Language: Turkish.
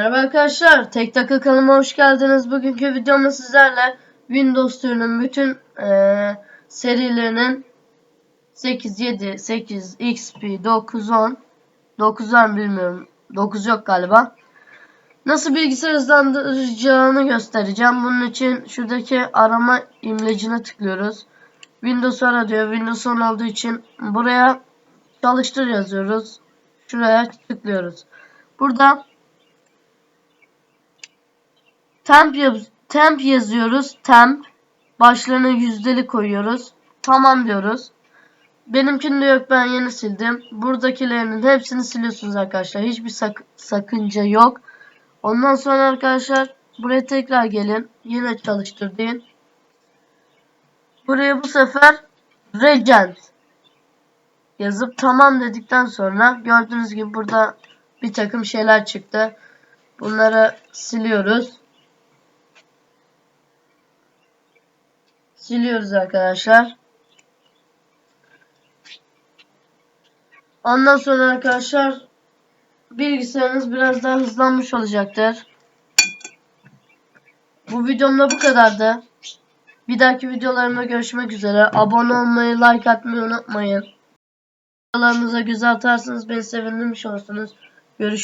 Merhaba arkadaşlar, Tek Takı kanalıma hoş geldiniz. Bugünkü videomda sizlerle Windows türünün bütün eee, serilerinin 8, 7, 8, XP, 9, 10 9 var bilmiyorum. 9 yok galiba. Nasıl bilgisayar hızlandıracağını göstereceğim. Bunun için şuradaki arama imlecine tıklıyoruz. Windows ara diyor. Windows 10 olduğu için buraya çalıştır yazıyoruz. Şuraya tıklıyoruz. Burada temp, temp yazıyoruz. Temp. Başlarına yüzdeli koyuyoruz. Tamam diyoruz. Benimkinde yok ben yeni sildim. Buradakilerinin hepsini siliyorsunuz arkadaşlar. Hiçbir sak sakınca yok. Ondan sonra arkadaşlar buraya tekrar gelin. Yine çalıştır. Buraya bu sefer Regent yazıp tamam dedikten sonra gördüğünüz gibi burada bir takım şeyler çıktı. Bunları siliyoruz. Siliyoruz arkadaşlar. Ondan sonra arkadaşlar bilgisayarınız biraz daha hızlanmış olacaktır. Bu videomda bu kadardı. Bir dahaki videolarımda görüşmek üzere. Abone olmayı, like atmayı unutmayın. Videolarınıza göz atarsanız beni sevindirmiş olursunuz. Görüşürüz.